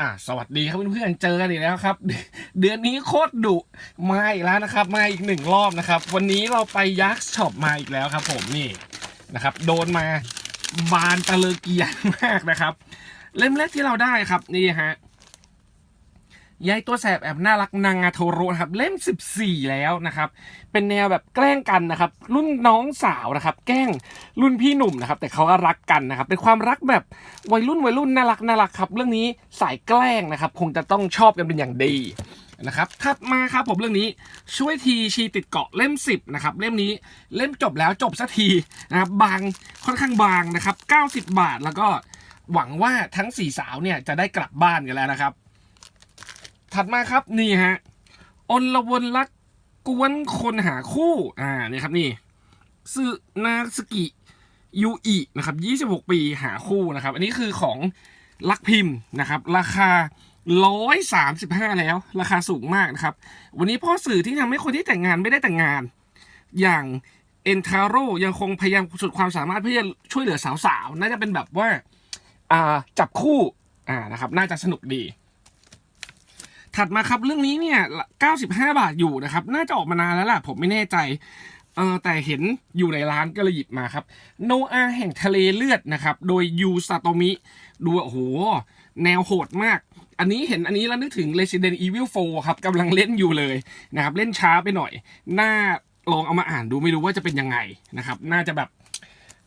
อ่าสวัสดีครับเพื่อนๆเจอกันอีกแล้วครับ เดือนนี้โคตรดุมาอีกแล้วนะครับมาอีกหนึ่งรอบนะครับ วันนี้เราไปยักษ์ช็อปมาอีกแล้วครับ ผมนี่นะครับ โดนมาบานตะเลเกียนมากนะครับ เล่มแรกที่เราได้ครับนี่ฮะ ยายตัวแสบแอบน่ารักนางาโทโรนะครับเล่ม 14 แล้วนะครับเป็นแนวแบบแกล้งกันนะครับรุ่นน้องสาวนะครับแกล้งรุ่นพี่หนุ่มนะครับแต่เขาก็รักกันนะครับเป็นความรักแบบวัยรุ่นวัยรุ่นน่ารักน่ารักครับเรื่องนี้สายแกล้งนะครับคงจะต้องชอบกันเป็นอย่างดีนะครับถัดมาครับผมเรื่องนี้ช่วยทีชีติดเกาะเล่ม 10นะครับเล่มนี้เล่มจบแล้วจบสักทีนะครับบางค่อนข้างบางนะครับ90 บาทแล้วก็หวังว่าทั้งสี่สาวเนี่ยจะได้กลับบ้านกันแล้วนะครับ ถัดมาครับนี่ฮะอนละวนรักกวนคนหาคู่ อ่านี่ครับนี่ซึนาสกิยูอินะครับ26 ปีหาคู่นะครับ อันนี้คือของลักพิมพ์นะครับ ราคา 135 แล้ว ราคาสูงมากนะครับ วันนี้พ่อสื่อที่ทำให้คนที่แต่งงานไม่ได้แต่งงาน อย่างเอนทาโร่ยังคงพยายามสุดความสามารถเพื่อจะช่วยเหลือสาวๆ น่าจะเป็นแบบว่า อ่า จับคู่ อ่านะครับ น่าจะสนุกดี ถัดมาครับเรื่องนี้เนี่ย 95 บาทอยู่นะครับ น่าจะออกมานานแล้วล่ะ ผมไม่แน่ใจเออแต่เห็นอยู่ในร้านก็เลยหยิบมาครับโนอาแห่งทะเลเลือดนะครับ โดยยูซาโตมิ ดูโอ้โห แนวโหดมาก อันนี้เห็นอันนี้แล้วนึกถึง Resident Evil 4 ครับกำลังเล่นอยู่เลยนะครับ เล่นช้าไปหน่อย น่าลองเอามาอ่านดูไม่รู้ว่าจะเป็นยังไงนะครับ น่าจะแบบ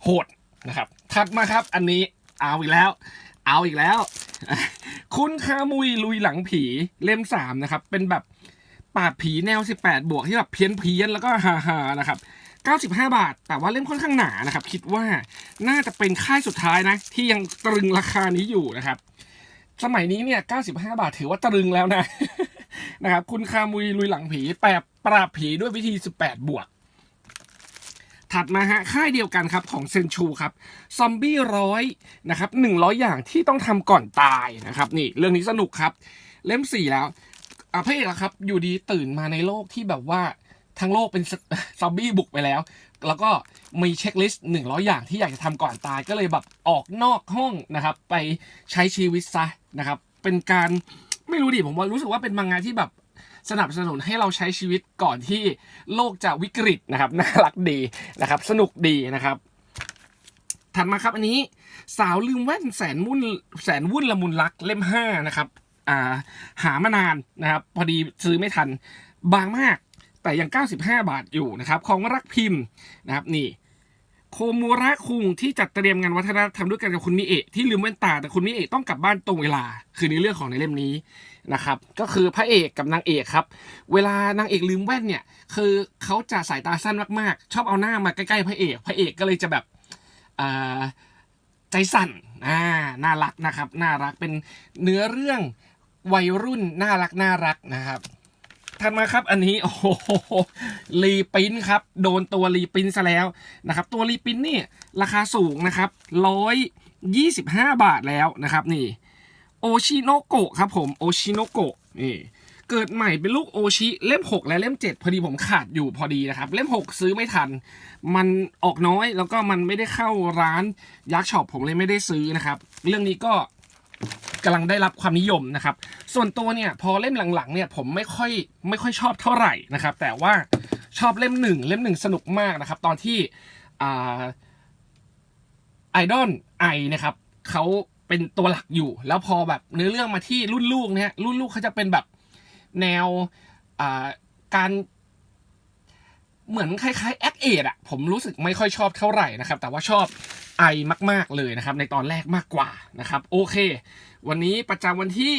โหดนะครับ ถัดมาครับอันนี้เอาอีกแล้ว เอาอีกแล้ว คุณคามุยลุยหลังผีเล่มสามนะครับ เป็นแบบปราบผีแนว 18 บวกที่แบบเพี้ยนเพี้ยนแล้วก็ฮาฮานะครับ95 บาท แต่ว่าเล่มค่อนข้างหนานะครับ คิดว่าน่าจะเป็นค่ายสุดท้ายนะ ที่ยังตรึงราคานี้อยู่นะครับ สมัยนี้เนี่ย 95 บาทถือว่าตรึงแล้วนะนะครับ คุณคามุยลุยหลังผีแปรปราบผีด้วยวิธี 18 บวก ถัดมาฮะค่ายเดียวกันครับของเซนชูครับซอมบี้ร้อยนะครับหนึ่งร้อยอย่างที่ต้องทำก่อนตายนะครับนี่เรื่องนี้สนุกครับ เล่มสี่แล้วอะพระเอกอะครับ อยู่ดีตื่นมาในโลกที่แบบว่าทั้งโลกเป็นซอมบี้บุกไปแล้ว แล้วก็มีเช็คลิสต์หนึ่งร้อยอย่างที่อยากจะทำก่อนตายก็เลยแบบออกนอกห้องนะครับ ไปใช้ชีวิตซะนะครับ เป็นการไม่รู้ดิผมว่ารู้สึกว่าเป็นมังงะที่แบบ สนับสนุนให้เราใช้ชีวิตก่อนที่โลกจะวิกฤตนะครับน่ารักดีนะครับ สนุกดีนะครับถัดมาครับอันนี้สาวลืมแว่นแสนวุ่นแสนวุ่นละมุนรักเล่มห้านะครับอ่าหามานานนะครับ พอดีซื้อไม่ทันบางมากแต่ยัง 95 บาทอยู่นะครับ ของรักพิมพ์นะครับนี่ โคมูระคุงที่จัดเตรียมงานวัฒนธรรมด้วยกันกับคุณมิเอะที่ลืมแว่นตาแต่คุณมิเอะต้องกลับบ้านตรงเวลา คือในเรื่องของในเล่มนี้นะครับ ก็คือพระเอกกับนางเอกครับ เวลานางเอกลืมแว่นเนี่ย คือเขาจะสายตาสั้นมากๆ ชอบเอาหน้ามาใกล้ๆพระเอก พระเอกก็เลยจะแบบอ่าใจสั่นอ่าน่ารักนะครับ น่ารักเป็นเนื้อเรื่องวัยรุ่นน่ารักน่ารักนะครับ ถัดมาครับอันนี้โอ้โหรีปินครับโดนตัวรีปินซะแล้วนะครับตัวรีปินนี่ราคาสูงนะครับร้อยยี่สิบห้าบาทแล้วนะครับนี่โอชิโนโกะครับผมโอชิโนโกะนี่เกิดใหม่เป็นลูกโอชิเล่ม 6 และเล่ม 7 พอดีผมขาดอยู่พอดีนะครับ เล่ม 6 ซื้อไม่ทัน มันออกน้อยแล้วก็มันไม่ได้เข้าร้านยักษ์ช็อปผมเลยไม่ได้ซื้อนะครับ เรื่องนี้ก็ กำลังได้รับความนิยมนะครับ ส่วนตัวเนี่ยพอเล่มหลังๆเนี่ยผมไม่ค่อยไม่ค่อยชอบเท่าไหร่นะครับ แต่ว่าชอบเล่มหนึ่งเล่มหนึ่งสนุกมากนะครับ ตอนที่ไอดอลไอนะครับเขาเป็นตัวหลักอยู่ แล้วพอแบบเนื้อเรื่องมาที่รุ่นลูกเนี่ยรุ่นลูกเขาจะเป็นแบบแนวการเหมือนคล้ายๆแอคเอดอะผมรู้สึกไม่ค่อยชอบเท่าไหร่นะครับ แต่ว่าชอบ ไอมาก ๆ เลยนะครับ ในตอนแรกมากกว่านะครับ โอเค วันนี้ประจำวันที่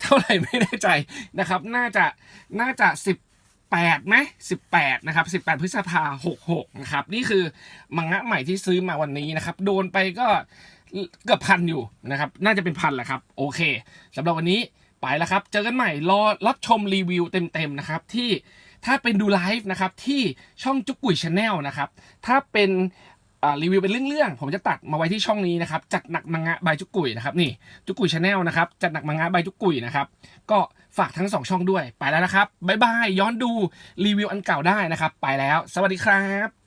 เท่าไหร่ไม่แน่ใจนะครับ น่าจะน่าจะสิบแปดไหมสิบแปดนะครับสิบแปดพฤษภาหกหกนะครับ นี่คือมังงะใหม่ที่ซื้อมาวันนี้นะครับ โดนไปก็เกือบพันอยู่นะครับ น่าจะเป็นพันแหละครับ โอเคสำหรับวันนี้ไปแล้วครับ เจอกันใหม่ รอรับชมรีวิวเต็มๆนะครับ ที่ถ้าเป็นดูไลฟ์นะครับที่ช่องจุกกุยชาแนลนะครับ ถ้าเป็น รีวิวเป็นเรื่องๆ ผมจะตัดมาไว้ที่ช่องนี้นะครับ จัดหนักมังงะบายจุกกุยนะครับนี่จุกกุยชาแนลนะครับ จัดหนักมังงะบายจุกกุยนะครับ ก็ฝากทั้งสองช่องด้วย ไปแล้วนะครับ บ๊ายบาย ย้อนดูรีวิวอันเก่าได้นะครับ ไปแล้ว สวัสดีครับ